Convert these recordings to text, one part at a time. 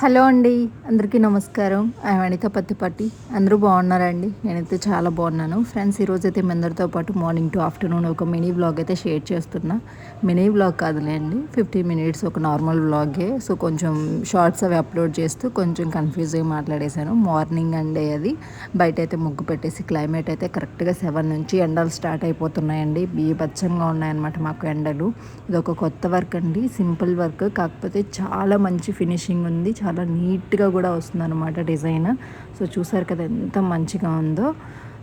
Hello అండి అందరికీ నమస్కారం. ఐ అనిత పత్తిపట్టి. అందరూ బాగున్నారండి? నేనైతే చాలా బాగున్నాను. ఫ్రెండ్స్ ఈరోజు అయితే మీ అందరితో పాటు మార్నింగ్ టు ఆఫ్టర్నూన్ ఒక మినీ బ్లాగ్ అయితే షేర్ చేస్తున్నా. మినీ బ్లాగ్ కాదులేండి ఫిఫ్టీన్ మినిట్స్ ఒక నార్మల్ బ్లాగే సో కొంచెం షార్ట్స్ అవి అప్లోడ్ చేస్తూ కొంచెం కన్ఫ్యూజ్ అయ్యి మాట్లాడేశాను. మార్నింగ్ అండే అది. బయట అయితే ముగ్గు పెట్టేసి క్లైమేట్ అయితే కరెక్ట్గా సెవెన్ నుంచి ఎండలు స్టార్ట్ అయిపోతున్నాయండి. బీభత్సంగా ఉన్నాయన్నమాట మాకు ఎండలు. ఇది ఒక కొత్త వర్క్ అండి. సింపుల్ వర్క్ కాకపోతే చాలా మంచి ఫినిషింగ్ ఉంది. చాలా చాలా నీట్గా కూడా వస్తుందన్నమాట డిజైన్. సో చూసారు కదా ఎంత మంచిగా ఉందో.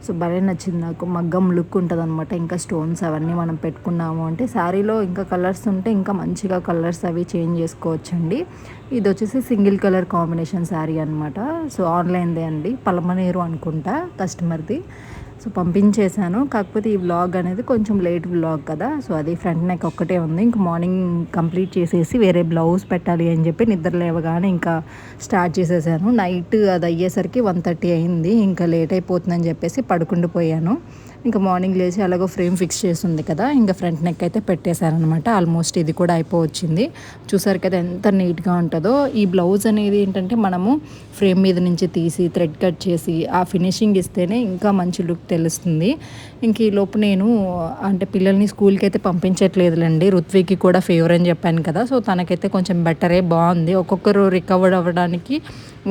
సో భలే నచ్చింది నాకు. మగ్గం లుక్ ఉంటుంది అనమాట ఇంకా స్టోన్స్ అవన్నీ మనం పెట్టుకున్నాము అంటే శారీలో ఇంకా కలర్స్ ఉంటే ఇంకా మంచిగా కలర్స్ అవి చేంజ్ చేసుకోవచ్చండి. ఇది వచ్చేసి సింగిల్ కలర్ కాంబినేషన్ శారీ అనమాట సో ఆన్లైన్దే అండి. పలమనేరు అనుకుంటా కస్టమర్ది. సో పంపించేశాను. కాకపోతే ఈ వ్లాగ్ అనేది కొంచెం లేట్ వ్లాగ్ కదా. సో అది ఫ్రంట్ నెక్ ఒక్కటే ఉంది. ఇంక మార్నింగ్ కంప్లీట్ చేసేసి వేరే బ్లౌజ్ పెట్టాలి అని చెప్పి నిద్ర లేవగానే ఇంకా స్టార్ట్ చేసేసాను. నైట్ అది అయ్యేసరికి వన్ థర్టీ అయింది. ఇంకా లేట్ అయిపోతుందని చెప్పేసి పడుకుండిపోయాను. ఇంకా మార్నింగ్ లేచి అలాగో ఫ్రేమ్ ఫిక్స్ చేసింది కదా ఇంకా ఫ్రంట్ నెక్ అయితే పెట్టేశారనమాట ఆల్మోస్ట్ ఇది కూడా అయిపోవచ్చింది. చూసారు కదా ఎంత నీట్గా ఉంటుందో. ఈ బ్లౌజ్ అనేది ఏంటంటే మనము ఫ్రేమ్ మీద నుంచి తీసి థ్రెడ్ కట్ చేసి ఆ ఫినిషింగ్ ఇస్తేనే ఇంకా మంచి లుక్ తెలుస్తుంది. ఇంక ఈ లోపు నేను అంటే పిల్లల్ని స్కూల్కి అయితే పంపించట్లేదులేండి. రుత్వికి కూడా ఫేవర్ అని చెప్పాను కదా. సో తనకైతే కొంచెం బెటరే బాగుంది. ఒక్కొక్కరు రికవర్ అవ్వడానికి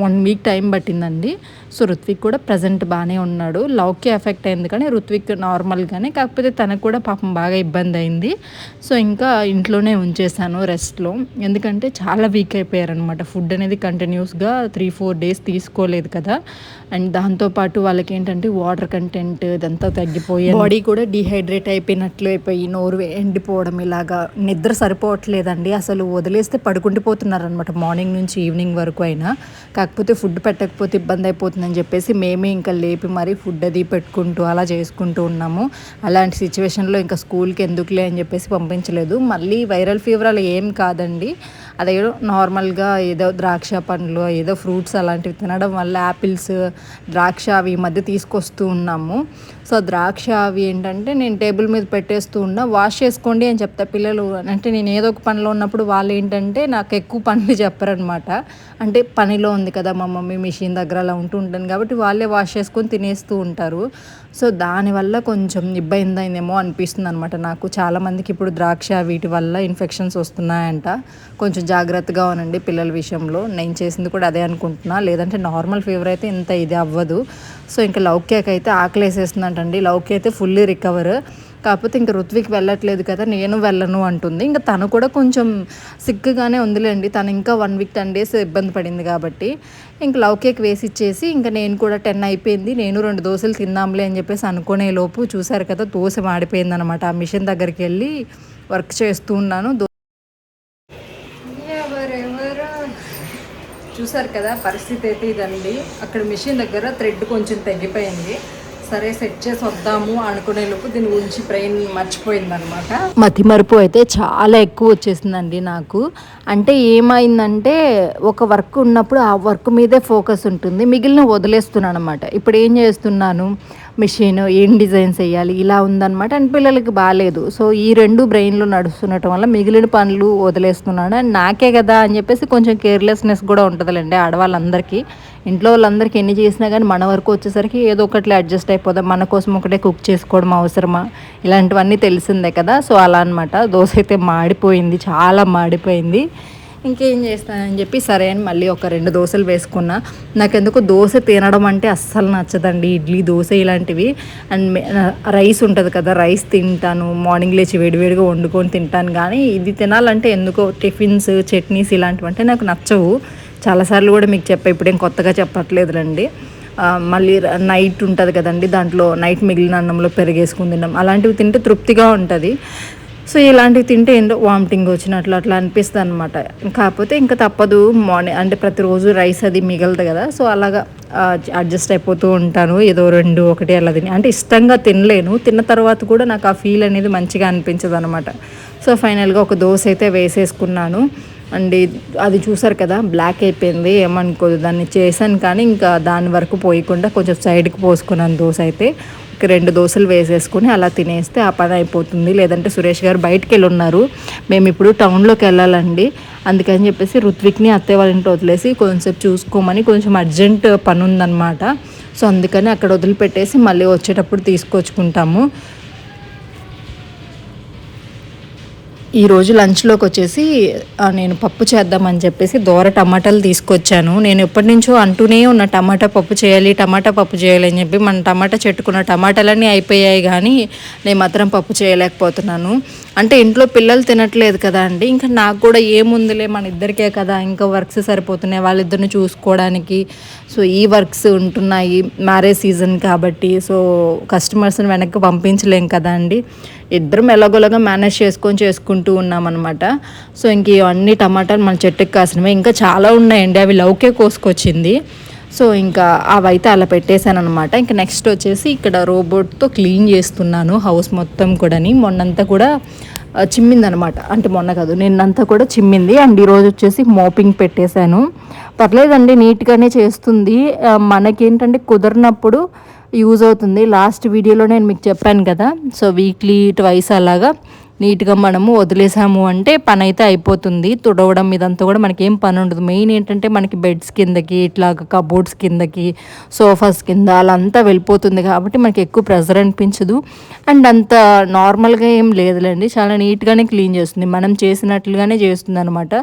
వన్ వీక్ టైం పట్టిందండి. సో రుత్విక్ కూడా ప్రజెంట్ బాగానే ఉన్నాడు. లవ్కి ఎఫెక్ట్ అయింది కానీ రుత్విక్ నార్మల్గానే కాకపోతే తనకు కూడా పాపం బాగా ఇబ్బంది అయింది. సో ఇంకా ఇంట్లోనే ఉంచేశాను రెస్ట్లో ఎందుకంటే చాలా వీక్ అయిపోయారనమాట ఫుడ్ అనేది కంటిన్యూస్గా త్రీ ఫోర్ డేస్ తీసుకోలేదు కదా. అండ్ దాంతోపాటు వాళ్ళకి ఏంటంటే వాటర్ కంటెంట్ ఇదంతా తగ్గిపోయి బాడీ కూడా డిహైడ్రేట్ అయిపోయినట్లు అయిపోయి నోరు ఎండిపోవడం ఇలాగా నిద్ర సరిపోవట్లేదండి. అసలు వదిలేస్తే పడుకుంటూ పోతున్నారనమాట మార్నింగ్ నుంచి ఈవినింగ్ వరకు అయినా. కాకపోతే ఫుడ్ పెట్టకపోతే ఇబ్బంది అయిపోతుందని చెప్పేసి మేమే ఇంకా లేపి మరీ ఫుడ్ అది పెట్టుకుంటూ అలా చేసుకుంటూ ఉన్నాము. అలాంటి సిచ్యువేషన్లో ఇంకా స్కూల్కి ఎందుకులే అని చెప్పేసి పంపించలేదు. మళ్ళీ వైరల్ ఫీవర్ అలా ఏం కాదండి. అదేదో నార్మల్గా ఏదో ద్రాక్ష పండ్లు ఏదో ఫ్రూట్స్ అలాంటివి తినడం వల్ల యాపిల్స్ ద్రాక్ష అవి ఈ మధ్య తీసుకొస్తూ ఉన్నాము. సో ద్రాక్ష అవి ఏంటంటే నేను టేబుల్ మీద పెట్టేస్తూ ఉన్నా వాష్ చేసుకోండి అని చెప్తా పిల్లలు. అంటే నేను ఏదో ఒక పనిలో ఉన్నప్పుడు వాళ్ళు ఏంటంటే నాకు ఎక్కువ పనులు చెప్పరనమాట. అంటే పనిలో ఉంది కదా మా మమ్మీ మిషన్ దగ్గర అలా ఉంటూ ఉంటాను కాబట్టి వాళ్ళే వాష్ చేసుకొని తినేస్తూ ఉంటారు. సో దానివల్ల కొంచెం ఇబ్బంది అయిందేమో అనిపిస్తుంది అనమాట నాకు చాలామందికి ఇప్పుడు ద్రాక్ష వీటి వల్ల ఇన్ఫెక్షన్స్ వస్తున్నాయంట. కొంచెం జాగ్రత్తగా ఉనండి పిల్లల విషయంలో. నేను చేసింది కూడా అదే అనుకుంటున్నా. లేదంటే నార్మల్ ఫీవర్ అయితే ఇంత ఇది అవ్వదు. సో ఇంకా కేక్ అయితే ఆకలేసేస్తుందంటండి. లౌక్య అయితే ఫుల్లీ రికవర్ కాకపోతే ఇంకా ఋత్విక్ వెళ్ళట్లేదు కదా నేను వెళ్ళను అంటుంది. ఇంకా తను కూడా కొంచెం సిక్గానే ఉందిలేండి. తను ఇంకా వన్ వీక్ టెన్ డేస్ ఇబ్బంది పడింది కాబట్టి. ఇంక లవ్ కేక్ వేసి ఇచ్చేసి ఇంకా నేను కూడా టెన్ అయిపోయింది. నేను రెండు దోశలు తిందాంలే అని చెప్పేసి అనుకునే లోపు చూశారు కదా దోశ మాడిపోయింది అనమాట ఆ మిషన్ దగ్గరికి వెళ్ళి వర్క్ చేస్తూ ఉన్నాను. చూసారు కదా పరిస్థితి అయితే ఇదండి. అక్కడ మిషన్ దగ్గర థ్రెడ్ కొంచెం తగ్గిపోయింది. సరే సెట్ చేసి వద్దాము అనుకునే లోపు దీని గురించి బ్రెయిన్ మర్చిపోయిందనమాట. మతి మరుపు అయితే చాలా ఎక్కువ వచ్చేసిందండి నాకు. అంటే ఏమైందంటే ఒక వర్క్ ఉన్నప్పుడు ఆ వర్క్ మీదే ఫోకస్ ఉంటుంది. మిగిలిన వదిలేస్తున్నాను అనమాట ఇప్పుడు ఏం చేస్తున్నాను? మిషన్ ఏం డిజైన్స్ వేయాలి ఇలా ఉందన్నమాట. అండ్ పిల్లలకి బాగాలేదు సో ఈ రెండు బ్రెయిన్లో నడుస్తుండటం వల్ల మిగిలిన పనులు వదిలేస్తున్నాడు అండ్ నాకే కదా అని చెప్పేసి కొంచెం కేర్లెస్నెస్ కూడా ఉంటుందిలేండి ఆడవాళ్ళందరికీ. ఇంట్లో వాళ్ళందరికీ ఎన్ని చేసినా కానీ మన వరకు వచ్చేసరికి ఏదో ఒకటి అడ్జస్ట్ అయిపోదాం. మన కోసం ఒకటే కుక్ చేసుకోవడం అవసరమా? ఇలాంటివన్నీ తెలిసిందే కదా. సో అలా అనమాట దోశ అయితే మాడిపోయింది చాలా మాడిపోయింది. ఇంకేం చేస్తానని చెప్పి సరే అని మళ్ళీ ఒక రెండు దోశలు వేసుకున్నా. నాకెందుకు దోశ తినడం అంటే అస్సలు నచ్చదండి. ఇడ్లీ దోశ ఇలాంటివి. అండ్ రైస్ ఉంటుంది కదా రైస్ తింటాను. మార్నింగ్ లేచి వేడివేడిగా వండుకొని తింటాను. కానీ ఇది తినాలంటే ఎందుకో టిఫిన్స్ చట్నీస్ ఇలాంటివి అంటే నాకు నచ్చవు. చాలాసార్లు కూడా మీకు చెప్పా ఇప్పుడేం కొత్తగా చెప్పట్లేదులండి. మళ్ళీ నైట్ ఉంటుంది కదండి దాంట్లో నైట్ మిగిలిన అన్నంలో పెరిగేసుకుని తిన్నాం అలాంటివి తింటే తృప్తిగా ఉంటుంది. సో ఇలాంటివి తింటే ఏందో వామిటింగ్ వచ్చినట్లు అట్లా అనిపిస్తుంది అనమాట కాకపోతే ఇంకా తప్పదు మార్నింగ్ అంటే ప్రతిరోజు రైస్ అది మిగలదు కదా. సో అలాగా అడ్జస్ట్ అయిపోతూ ఉంటాను. ఏదో రెండు ఒకటి అలా తిని అంటే ఇష్టంగా తినలేను. తిన్న తర్వాత కూడా నాకు ఆ ఫీల్ అనేది మంచిగా అనిపించదు అనమాట సో ఫైనల్గా ఒక దోశ అయితే వేసేసుకున్నాను. అండ్ అది చూసారు కదా బ్లాక్ అయిపోయింది ఏమనుకోదు దాన్ని చేశాను కానీ ఇంకా దాని వరకు పోయకుండా కొంచెం సైడ్కి పోసుకున్నాను దోశ అయితే. ఒక రెండు దోశలు వేసేసుకొని అలా తినేస్తే ఆ పని అయిపోతుంది. లేదంటే సురేష్ గారు బయటికి వెళ్ళి ఉన్నారు మేము ఇప్పుడు టౌన్లోకి వెళ్ళాలండి. అందుకని చెప్పేసి రుత్విక్ని అత్తయ్య వాళ్ళ ఇంట్లో వదిలేసి కొంచెంసేపు చూసుకోమని కొంచెం అర్జెంట్ పని ఉందన్నమాట సో అందుకని అక్కడ వదిలిపెట్టేసి మళ్ళీ వచ్చేటప్పుడు తీసుకొచ్చుకుంటాము. ఈ లంచ్లోకి వచ్చేసి నేను పప్పు చేద్దామని చెప్పేసి దోర టమాటాలు తీసుకొచ్చాను. నేను ఎప్పటి నుంచో అంటూనే ఉన్న టమాటా పప్పు చేయాలి టమాటా పప్పు చేయాలి అని చెప్పి మన టమాటా చెట్టుకున్న టమాటాలన్నీ అయిపోయాయి కానీ నేను మాత్రం పప్పు చేయలేకపోతున్నాను. అంటే ఇంట్లో పిల్లలు తినట్లేదు కదా అండి. ఇంకా నాకు కూడా ఏముందిలే మన ఇద్దరికే కదా ఇంకా వర్క్స్ సరిపోతున్నాయి వాళ్ళిద్దరిని చూసుకోవడానికి సో ఈ వర్క్స్ ఉంటున్నాయి మ్యారేజ్ సీజన్ కాబట్టి సో కస్టమర్స్ని వెనక్కి పంపించలేం కదా అండి. ఇద్దరం ఎలాగోలాగా మేనేజ్ చేసుకొని చేసుకుంటూ ఉన్నామన్నమాట. సో ఇంక ఇవన్నీ టమాటాలు మన చెట్టుకి కాసినవి. ఇంకా చాలా ఉన్నాయండి అవి లౌకే కోసుకొచ్చింది. సో ఇంకా అవైతే అలా పెట్టేశాను అనమాట ఇంకా నెక్స్ట్ వచ్చేసి ఇక్కడ రోబోట్తో క్లీన్ చేస్తున్నాను హౌస్ మొత్తం కూడాని. మొన్నంతా కూడా చిమ్మింది చిమ్మిందనమాట అంటే మొన్న కాదు నిన్నంతా కూడా చిమ్మింది. అండ్ ఈరోజు వచ్చేసి మోపింగ్ పెట్టేశాను. పర్లేదండి నీట్గానే చేస్తుంది. మనకేంటంటే కుదరినప్పుడు యూజ్ అవుతుంది. లాస్ట్ వీడియోలో నేను మీకు చెప్పాను కదా. సో వీక్లీ ట్వైస్ అలాగా. నీట్గా మనము వదిలేసాము అంటే పని అయితే అయిపోతుంది. తుడవడం ఇదంతా కూడా మనకేం పని ఉండదు మెయిన్ ఏంటంటే మనకి బెడ్స్ కిందకి ఇట్లా కబోర్డ్స్ కిందకి సోఫాస్ కింద అలా అంతా వెళ్ళిపోతుంది కాబట్టి మనకి ఎక్కువ ప్రెజర్ అనిపించదు. అండ్ అంత నార్మల్గా ఏం లేదులేండి. చాలా నీట్గానే క్లీన్ చేస్తుంది. మనం చేసినట్లుగానే చేస్తుంది అనమాట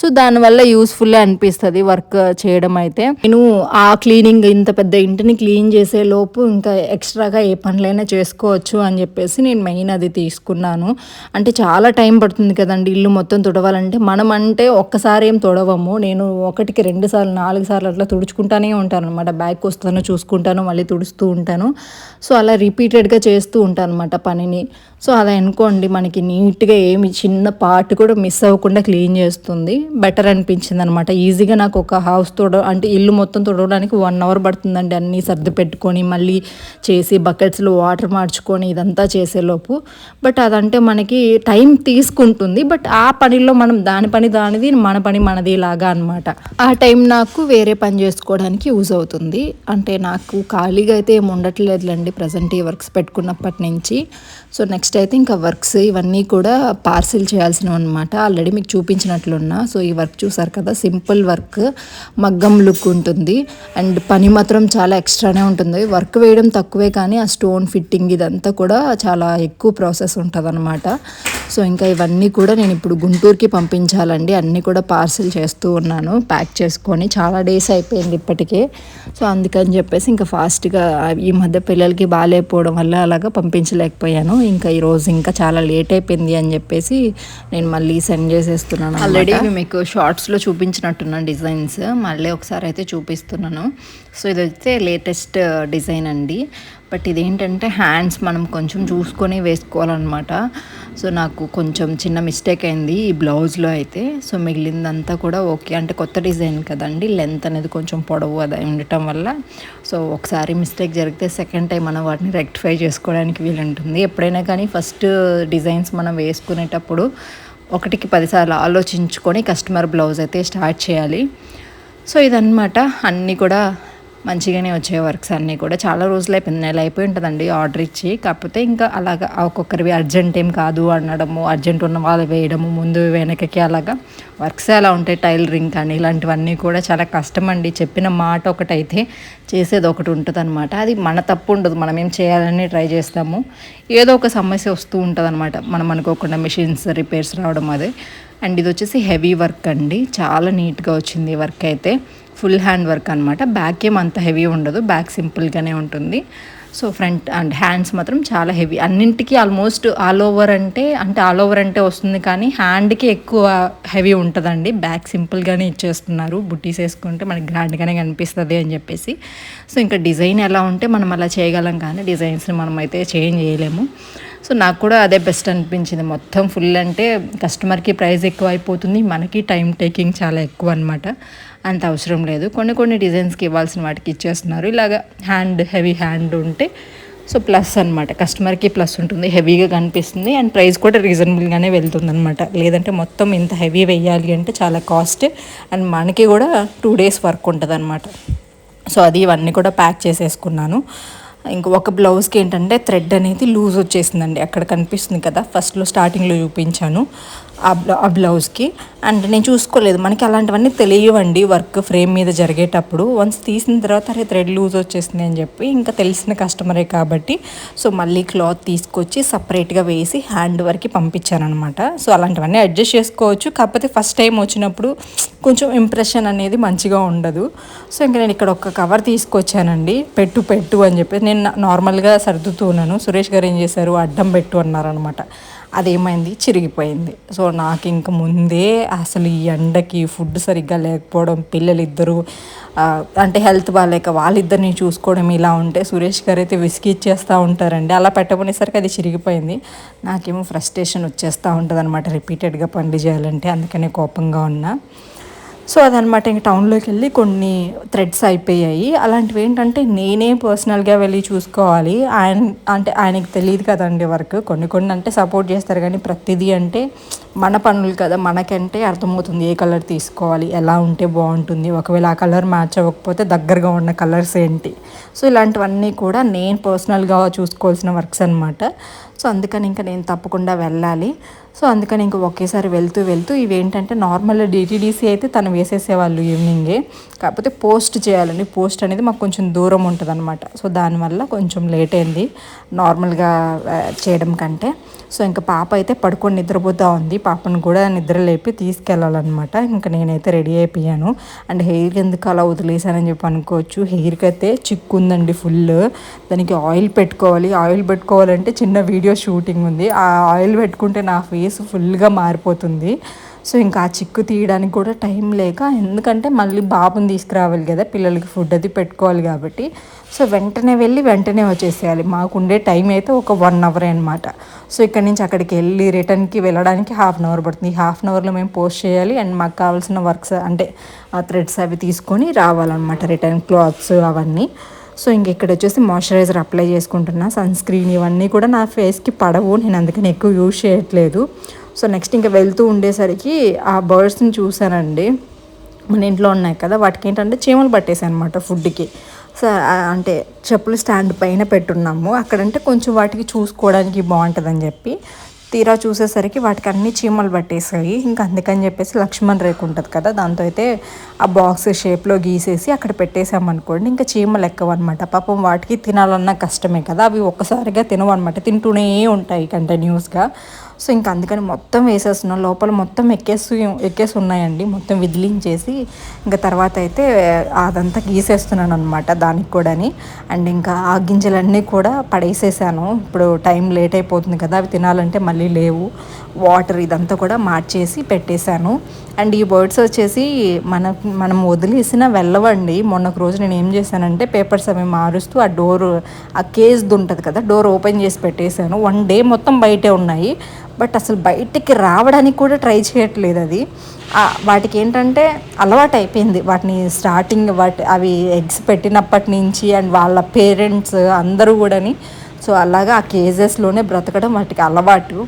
సో దానివల్ల యూస్ఫుల్ అనిపిస్తుంది వర్క్ చేయడం అయితే. నేను ఆ క్లీనింగ్ ఇంత పెద్ద ఇంటిని క్లీన్ చేసే లోపు ఇంకా ఎక్స్ట్రాగా ఏ పనులైనా చేసుకోవచ్చు అని చెప్పేసి నేను మెయిన్ అది తీసుకున్నాను. అంటే చాలా టైం పడుతుంది కదండి ఇల్లు మొత్తం తుడవాలంటే. మనం అంటే ఒక్కసారి ఏం తుడవము. నేను ఒకటికి రెండు సార్లు నాలుగు సార్లు అట్లా తుడుచుకుంటానే ఉంటాను అనమాట బ్యాగ్ వస్తాను చూసుకుంటాను మళ్ళీ తుడుస్తూ ఉంటాను. సో అలా రిపీటెడ్గా చేస్తూ ఉంటాను అనమాట పనిని. సో అది అనుకోండి మనకి నీట్గా ఏమి చిన్న పార్ట్ కూడా మిస్ అవ్వకుండా క్లీన్ చేస్తుంది. బెటర్ అనిపించింది అనమాట ఈజీగా నాకు ఒక హౌస్ తోడ అంటే ఇల్లు మొత్తం తుడవడానికి వన్ అవర్ పడుతుందండి. అన్నీ సర్ది పెట్టుకొని మళ్ళీ చేసి బకెట్స్లో వాటర్ మార్చుకొని ఇదంతా చేసేలోపు. బట్ అదంటే మనకి టైం తీసుకుంటుంది. బట్ ఆ పనిలో మనం దాని పని దానిది మన పని మనది లాగా అనమాట ఆ టైం నాకు వేరే పని చేసుకోవడానికి యూజ్ అవుతుంది. అంటే నాకు ఖాళీగా అయితే ఏమి ఉండట్లేదులేండి ప్రజెంట్ ఈ వర్క్స్ పెట్టుకున్నప్పటి నుంచి. సో నెక్స్ట్ అయితే ఇంకా వర్క్స్ ఇవన్నీ కూడా పార్సిల్ చేయాల్సినవి అనమాట ఆల్రెడీ మీకు చూపించినట్లున్నా. సో ఈ వర్క్ చూసారు కదా? సింపుల్ వర్క్ మగ్గం లుక్ ఉంటుంది. అండ్ పని మాత్రం చాలా ఎక్స్ట్రానే ఉంటుంది. వర్క్ వేయడం తక్కువే కానీ ఆ స్టోన్ ఫిట్టింగ్ ఇదంతా కూడా చాలా ఎక్కువ ప్రాసెస్ ఉంటుంది అనమాట సో ఇంకా ఇవన్నీ కూడా నేను ఇప్పుడు గుంటూరుకి పంపించాలండి. అన్నీ కూడా పార్సిల్ చేస్తూ ఉన్నాను. ప్యాక్ చేసుకొని చాలా డేస్ అయిపోయింది ఇప్పటికే. సో అందుకని చెప్పేసి ఇంకా ఫాస్ట్గా ఈ మధ్య పిల్లలకి బాగాలేకపోవడం వల్ల అలాగా పంపించలేకపోయాను. ఇంకా ఈరోజు ఇంకా చాలా లేట్ అయిపోయింది అని చెప్పేసి నేను మళ్ళీ సెండ్ చేసేస్తున్నాను ఆల్రెడీ మీకు షార్ట్స్లో చూపించినట్టున్నాను డిజైన్స్ మళ్ళీ ఒకసారి అయితే చూపిస్తున్నాను. సో ఇదైతే లేటెస్ట్ డిజైన్ uh, అండి. బట్ ఇదేంటంటే హ్యాండ్స్ మనం కొంచెం చూసుకొని వేసుకోవాలన్నమాట. సో నాకు కొంచెం చిన్న మిస్టేక్ అయింది ఈ బ్లౌజ్లో అయితే. సో మిగిలిందంతా కూడా ఓకే. అంటే కొత్త డిజైన్ కదండి. లెంత్ అనేది కొంచెం పొడవు అది ఉండటం వల్ల. సో ఒకసారి మిస్టేక్ జరిగితే సెకండ్ టైం మనం వాటిని రెక్టిఫై చేసుకోవడానికి వీలుంటుంది. ఎప్పుడైనా కానీ ఫస్ట్ డిజైన్స్ మనం వేసుకునేటప్పుడు ఒకటికి పదిసార్లు ఆలోచించుకొని కస్టమర్ బ్లౌజ్ అయితే స్టార్ట్ చేయాలి. సో ఇదన్నమాట. అన్నీ కూడా మంచిగానే వచ్చే వర్క్స్ అన్నీ కూడా. చాలా రోజులు అయిపోయింది నెల అయిపోయి ఉంటుందండి ఆర్డర్ ఇచ్చి. కాకపోతే ఇంకా అలాగా ఒక్కొక్కరివి అర్జెంట్ ఏం కాదు అనడము అర్జెంట్ ఉన్న వాళ్ళు వేయడము ముందు వెనకకి అలాగా. వర్క్స్ అలా ఉంటాయి టైలరింగ్ కానీ ఇలాంటివన్నీ కూడా చాలా కష్టం అండి చెప్పిన మాట ఒకటైతే చేసేది ఒకటి ఉంటుంది అనమాట అది మన తప్పు ఉండదు మనం ఏం చేయాలని ట్రై చేస్తాము. ఏదో ఒక సమస్య వస్తూ ఉంటుంది అనమాట మనం అనుకోకుండా మిషన్స్ రిపేర్స్ రావడం అదే. అండ్ ఇది వచ్చేసి హెవీ వర్క్ అండి. చాలా నీట్గా వచ్చింది వర్క్ అయితే. ఫుల్ హ్యాండ్ వర్క్ అనమాట బ్యాక్ ఏం అంత హెవీ ఉండదు. బ్యాక్ సింపుల్గానే ఉంటుంది. సో ఫ్రంట్ అండ్ హ్యాండ్స్ మాత్రం చాలా హెవీ అన్నింటికి ఆల్మోస్ట్ ఆల్ ఓవర్ అంటే అంటే ఆల్ ఓవర్ అంటే వస్తుంది కానీ హ్యాండ్కి ఎక్కువ హెవీ ఉంటుందండి. బ్యాక్ సింపుల్గానే ఇచ్చేస్తున్నారు. బుట్టీస్ వేసుకుంటే మనకి గ్రాండ్గానే కనిపిస్తుంది అని చెప్పేసి. సో ఇంకా డిజైన్ ఎలా ఉంటే మనం అలా చేయగలం కానీ డిజైన్స్ని మనం అయితే చేంజ్ చేయలేము. సో నాకు కూడా అదే బెస్ట్ అనిపించింది. మొత్తం ఫుల్ అంటే కస్టమర్కి ప్రైస్ ఎక్కువ అయిపోతుంది. మనకి టైం టేకింగ్ చాలా ఎక్కువ అనమాట అంత అవసరం లేదు. కొన్ని కొన్ని డిజైన్స్కి ఇవ్వాల్సిన వాటికి ఇచ్చేస్తున్నారు. ఇలాగ హ్యాండ్ హెవీ హ్యాండ్ ఉంటే సో ప్లస్ అనమాట కస్టమర్కి ప్లస్ ఉంటుంది. హెవీగా కనిపిస్తుంది. అండ్ ప్రైస్ కూడా రీజనబుల్గానే వెళ్తుంది అనమాట లేదంటే మొత్తం ఇంత హెవీ వెయ్యాలి అంటే చాలా కాస్ట్. అండ్ మనకి కూడా టూ డేస్ వర్క్ ఉంటుంది అనమాట సో అది ఇవన్నీ కూడా ప్యాక్ చేసేసుకున్నాను. ఇంక ఒక బ్లౌజ్కి ఏంటంటే థ్రెడ్ అనేది లూజ్ వచ్చేసిందండి. అక్కడ కనిపిస్తుంది కదా. ఫస్ట్లో స్టార్టింగ్లో చూపించాను. ఆ ఆ బ్లౌజ్కి. అండ్ నేను చూసుకోలేదు. మనకి అలాంటివన్నీ తెలియవండి వర్క్ ఫ్రేమ్ మీద జరిగేటప్పుడు. వన్స్ తీసిన తర్వాత అరే థ్రెడ్ లూజ్ వచ్చేసింది అని చెప్పి ఇంకా తెలిసిన కస్టమరే కాబట్టి. సో మళ్ళీ క్లాత్ తీసుకొచ్చి సపరేట్గా వేసి హ్యాండ్ వర్క్కి పంపించానమాట సో అలాంటివన్నీ అడ్జస్ట్ చేసుకోవచ్చు. కాకపోతే ఫస్ట్ టైం వచ్చినప్పుడు కొంచెం ఇంప్రెషన్ అనేది మంచిగా ఉండదు. సో ఇంకా నేను ఇక్కడ ఒక కవర్ తీసుకొచ్చానండి. పెట్టు పెట్టు అని చెప్పి నేను నార్మల్గా సర్దుతూ ఉన్నాను. సురేష్ గారు ఏం చేశారు? అడ్డం పెట్టు అన్నారనమాట అదేమైంది? చిరిగిపోయింది. సో నాకు ఇంక ముందే అసలు ఈ ఎండకి ఫుడ్ సరిగ్గా లేకపోవడం పిల్లలు అంటే హెల్త్ బాగాలేక వాళ్ళిద్దరిని చూసుకోవడం ఇలా ఉంటే సురేష్ గారు అయితే విసిగి ఇచ్చేస్తూ ఉంటారండి. అలా పెట్టబోనేసరికి అది చిరిగిపోయింది. నాకేమో ఫ్రస్ట్రేషన్ వచ్చేస్తూ ఉంటుంది అనమాట రిపీటెడ్గా పండి చేయాలంటే అందుకనే కోపంగా ఉన్నా. సో అదనమాట ఇంక టౌన్లోకి వెళ్ళి కొన్ని థ్రెడ్స్ అయిపోయాయి. అలాంటివి ఏంటంటే నేనే పర్సనల్గా వెళ్ళి చూసుకోవాలి. ఆయన అంటే ఆయనకి తెలియదు కదండి వర్క్. కొన్ని కొన్ని అంటే సపోర్ట్ చేస్తారు కానీ ప్రతిదీ అంటే మన పనులు కదా మనకంటే అర్థమవుతుంది ఏ కలర్ తీసుకోవాలి ఎలా ఉంటే బాగుంటుంది ఒకవేళ ఆ కలర్ మ్యాచ్ అవ్వకపోతే దగ్గరగా ఉన్న కలర్స్ ఏంటి. సో ఇలాంటివన్నీ కూడా నేను పర్సనల్గా చూసుకోవాల్సిన వర్క్స్ అనమాట సో అందుకని ఇంకా నేను తప్పకుండా వెళ్ళాలి. సో అందుకని ఇంక ఒకేసారి వెళ్తూ వెళ్తూ ఇవి ఏంటంటే నార్మల్ డిటీడీసీ అయితే తను వేసేసేవాళ్ళు ఈవినింగే. కాకపోతే పోస్ట్ చేయాలండి. పోస్ట్ అనేది మాకు కొంచెం దూరం ఉంటుంది అనమాట సో దానివల్ల కొంచెం లేట్ అయింది నార్మల్గా చేయడం కంటే. సో ఇంకా పాప అయితే పడుకొని నిద్రపోతూ ఉంది. పాపను కూడా నిద్ర లేపి తీసుకెళ్ళాలన్నమాట. ఇంకా నేనైతే రెడీ అయిపోయాను. అండ్ హెయిర్ ఎందుకు అలా వదిలేసానని చెప్పి అనుకోవచ్చు. హెయిర్కి అయితే చిక్కు ఉందండి ఫుల్. దానికి ఆయిల్ పెట్టుకోవాలి. ఆయిల్ పెట్టుకోవాలంటే చిన్న వీడియో షూటింగ్ ఉంది. ఆ ఆయిల్ పెట్టుకుంటే నా ఫేస్ ఫుల్గా మారిపోతుంది. సో ఇంకా ఆ చిక్కు తీయడానికి కూడా టైం లేక ఎందుకంటే మళ్ళీ బాబుని తీసుకురావాలి కదా పిల్లలకి ఫుడ్ అది పెట్టుకోవాలి కాబట్టి. సో వెంటనే వెళ్ళి వెంటనే వచ్చేసేయాలి. మాకుండే టైం అయితే ఒక వన్ అవర్ అనమాట సో ఇక్కడ నుంచి అక్కడికి వెళ్ళి రిటర్న్కి వెళ్ళడానికి హాఫ్ అన్ అవర్ పడుతుంది. హాఫ్ అన్ అవర్లో మేము పోస్ట్ చేయాలి. అండ్ మాకు కావాల్సిన వర్క్స్ అంటే ఆ థ్రెడ్స్ అవి తీసుకొని రావాలన్నమాట. రిటర్న్ క్లాత్స్ అవన్నీ. సో ఇంక ఇక్కడ వచ్చేసి మాయిశ్చరైజర్ అప్లై చేసుకుంటున్నా. సన్ స్క్రీన్ ఇవన్నీ కూడా నా ఫేస్కి పడవు. నేను అందుకని ఎక్కువ యూజ్ చేయట్లేదు. సో నెక్స్ట్ ఇంకా వెళ్తూ ఉండేసరికి ఆ బర్డ్స్ని చూశానండి. మన ఇంట్లో ఉన్నాయి కదా వాటికి ఏంటంటే చీమలు పట్టేసాయి అనమాట ఫుడ్కి సో అంటే చెప్పులు స్టాండ్ పైన పెట్టున్నాము. అక్కడంటే కొంచెం వాటికి చూసుకోవడానికి బాగుంటుందని చెప్పి. తీరా చూసేసరికి వాటికి అన్ని చీమలు పట్టేసాయి ఇంకా అందుకని చెప్పేసి లక్ష్మణ్ రేకు ఉంటుంది కదా దాంతో అయితే ఆ బాక్స్ షేప్లో గీసేసి అక్కడ పెట్టేసామనుకోండి ఇంకా చీమలు ఎక్కవన్నమాట పాపం వాటికి తినాలన్నా కష్టమే కదా అవి ఒక్కసారిగా తినవన్నమాట. తింటూనే ఉంటాయి కంటిన్యూస్గా. సో ఇంకా అందుకని మొత్తం వేసేస్తున్నాం. లోపల మొత్తం ఎక్కేసి ఎక్కేసి ఉన్నాయండి మొత్తం విదిలించేసి ఇంకా తర్వాత అయితే అదంతా గీసేస్తున్నాను అనమాట దానికి కూడాని. అండ్ ఇంకా ఆ గింజలన్నీ కూడా పడేసేసాను. ఇప్పుడు టైం లేట్ అయిపోతుంది కదా అవి తినాలంటే మళ్ళీ లేవు. వాటర్ ఇదంతా కూడా మార్చేసి పెట్టేశాను. అండ్ ఈ బర్డ్స్ వచ్చేసి మన మనం వదిలేసిన వెళ్ళవండి. మొన్నొక రోజు నేను ఏం చేశానంటే పేపర్స్ అవి మారుస్తూ ఆ డోర్ ఆ కేజ్ది ఉంటుంది కదా డోర్ ఓపెన్ చేసి పెట్టేశాను. వన్ డే మొత్తం బయటే ఉన్నాయి. బట్ అసలు బయటికి రావడానికి కూడా ట్రై చేయట్లేదు అది. వాటికి ఏంటంటే అలవాటు అయిపోయింది వాటిని స్టార్టింగ్ వాటి అవి ఎగ్స్ పెట్టినప్పటి నుంచి అండ్ వాళ్ళ పేరెంట్స్ అందరూ కూడాని. సో అలాగా ఆ కేజెస్లోనే బ్రతకడం వాటికి అలవాటు.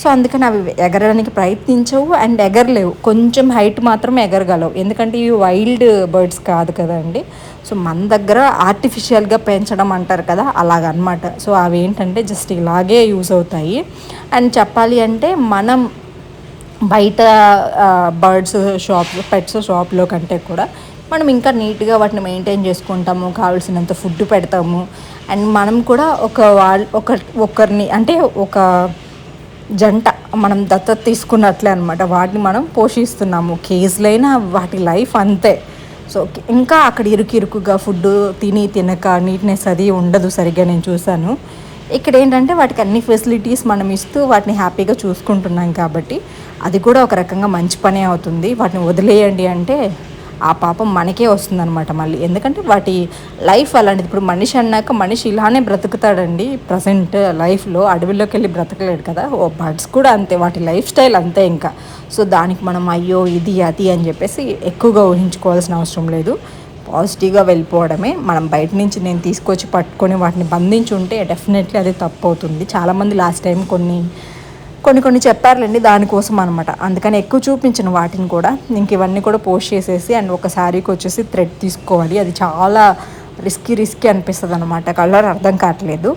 సో అందుకని అవి ఎగరడానికి ప్రయత్నించవు అండ్ ఎగరలేవు. కొంచెం హైట్ మాత్రం ఎగరగలవు. ఎందుకంటే ఇవి వైల్డ్ బర్డ్స్ కాదు కదండి. సో మన దగ్గర ఆర్టిఫిషియల్గా పెంచడం అంటారు కదా అలాగనమాట. సో అవి ఏంటంటే జస్ట్ ఇలాగే యూస్ అవుతాయి. అండ్ చెప్పాలి అంటే మనం బయట బర్డ్స్ షాప్ పెట్స్ షాప్లో కంటే కూడా మనం ఇంకా నీట్గా వాటిని మెయింటైన్ చేసుకుంటాము కావాల్సినంత ఫుడ్ పెడతాము. అండ్ మనం కూడా ఒక వాళ్ళ ఒక ఒకరిని అంటే ఒక జంట మనం దత్తత తీసుకున్నట్లే అనమాట వాటిని మనం పోషిస్తున్నాము. కేజీలైనా వాటి లైఫ్ అంతే. సో ఇంకా అక్కడ ఇరుకు ఇరుకుగా ఫుడ్ తిని తినక నీట్నెస్ అది ఉండదు సరిగ్గా నేను చూశాను. ఇక్కడ ఏంటంటే వాటికి అన్ని ఫెసిలిటీస్ మనం ఇస్తూ వాటిని హ్యాపీగా చూసుకుంటున్నాం కాబట్టి అది కూడా ఒక రకంగా మంచి పనే అవుతుంది. వాటిని వదిలేయండి అంటే ఆ పాపం మనకే వస్తుందన్నమాట మళ్ళీ. ఎందుకంటే వాటి లైఫ్ అలాంటిది. ఇప్పుడు మనిషి అన్నాక మనిషి ఇలానే బ్రతుకుతాడండి. ప్రజెంట్ లైఫ్లో అడవిలోకి వెళ్ళి బ్రతకలేడు కదా. ఓ బర్డ్స్ కూడా అంతే. వాటి లైఫ్ స్టైల్ అంతే ఇంకా. సో దానికి మనం అయ్యో ఇది అది అని చెప్పేసి ఎక్కువగా ఊహించుకోవాల్సిన అవసరం లేదు. పాజిటివ్గా వెళ్ళిపోవడమే. మనం బయట నుంచి నేను తీసుకొచ్చి పట్టుకొని వాటిని బంధించి ఉంటే డెఫినెట్లీ అది తప్పు అవుతుంది చాలామంది లాస్ట్ టైం కొన్ని కొన్ని కొన్ని చెప్పారులేండి దానికోసం అనమాట అందుకని ఎక్కువ చూపించిన వాటిని కూడా. ఇంక ఇవన్నీ కూడా పోస్ట్ చేసేసి అండ్ ఒక శారీకి వచ్చేసి థ్రెడ్ తీసుకోవాలి. అది చాలా రిస్కీ రిస్కీ అనిపిస్తుంది అనమాట కలర్ అర్థం కావట్లేదు.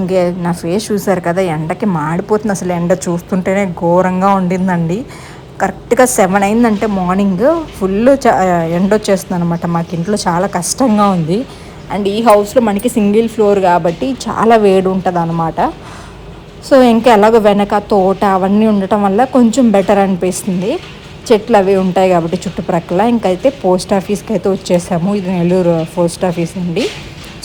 ఇంకే నా ఫేస్ చూసారు కదా ఎండకి మాడిపోతుంది అసలు ఎండ. చూస్తుంటేనే ఘోరంగా ఉండిందండి. కరెక్ట్గా సెవెన్ అయిందంటే మార్నింగ్ ఫుల్ ఎండ వచ్చేస్తుంది అనమాట మాకు ఇంట్లో చాలా కష్టంగా ఉంది. అండ్ ఈ హౌస్లో మనకి సింగిల్ ఫ్లోర్ కాబట్టి చాలా వేడి ఉంటుంది అనమాట సో ఇంకా ఎలాగో వెనక తోట అవన్నీ ఉండటం వల్ల కొంచెం బెటర్ అనిపిస్తుంది. చెట్లు అవి ఉంటాయి కాబట్టి చుట్టుప్రక్కల. ఇంకైతే పోస్ట్ ఆఫీస్కి అయితే వచ్చేసాము. ఇది నెల్లూరు పోస్ట్ ఆఫీస్ అండి.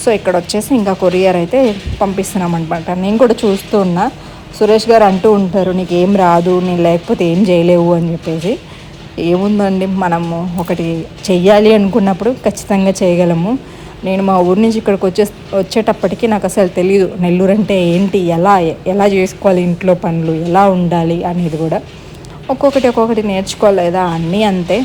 సో ఇక్కడ వచ్చేసి ఇంకా కొరియర్ అయితే పంపిస్తున్నాం అనమాట నేను కూడా చూస్తూ ఉన్నా. సురేష్ గారు అంటూ ఉంటారు నీకు ఏం రాదు నేను లేకపోతే ఏం చేయలేవు అని చెప్పేసి. ఏముందండి మనము ఒకటి చెయ్యాలి అనుకున్నప్పుడు ఖచ్చితంగా చేయగలము. నేను మా ఊరి నుంచి ఇక్కడికి వచ్చే వచ్చేటప్పటికి నాకు అసలు తెలియదు నెల్లూరు అంటే ఏంటి ఎలా ఎలా చేసుకోవాలి ఇంట్లో పనులు ఎలా ఉండాలి అనేది కూడా. ఒక్కొక్కటి ఒక్కొక్కటి నేర్చుకోవాలి లేదా అన్నీ అంతే.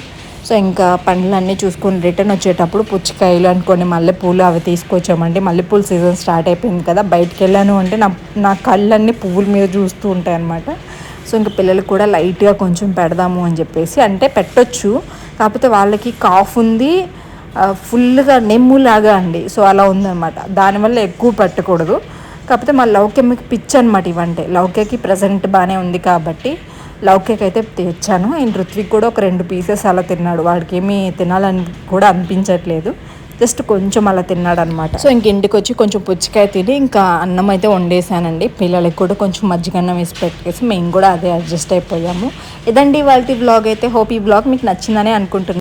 సో ఇంకా పండ్లన్నీ చూసుకొని రిటర్న్ వచ్చేటప్పుడు పుచ్చకాయలు అనుకొని మల్లెపూలు అవి తీసుకొచ్చామండి. మల్లెపూలు సీజన్ స్టార్ట్ అయిపోయింది కదా బయటికి వెళ్ళాను అంటే నా నా కళ్ళన్నీ పువ్వుల మీద చూస్తూ ఉంటాయి అనమాట సో ఇంకా పిల్లలకు కూడా లైట్గా కొంచెం పెడదాము అని చెప్పేసి అంటే పెట్టొచ్చు. కాకపోతే వాళ్ళకి కాఫ్ ఉంది ఫుల్గా నెమ్ములాగా అండి. సో అలా ఉందన్నమాట. దానివల్ల ఎక్కువ పట్టకూడదు. కాకపోతే మా లౌక్యమ్మకి పిచ్చి అనమాట ఇవంటే. లౌక్యకి ప్రజెంట్ బాగానే ఉంది కాబట్టి లౌక్యకి అయితే తెచ్చాను. అండ్ ఋత్విక్ కూడా ఒక రెండు పీసెస్ అలా తిన్నాడు. వాడికి ఏమీ తినాలని కూడా అనిపించట్లేదు. జస్ట్ కొంచెం అలా తిన్నాడు అనమాట సో ఇంక ఇంటికి వచ్చి కొంచెం పుచ్చికాయ తిని ఇంకా అన్నం అయితే వండేసానండి. పిల్లలకి కూడా కొంచెం మజ్జిగన్నం వేసి పెట్టేసి మేము కూడా అదే అడ్జస్ట్ అయిపోయాము. ఇదండి వాళ్ళ బ్లాగ్ అయితే. హోప్ ఈ బ్లాగ్ మీకు నచ్చిందని అనుకుంటున్నాను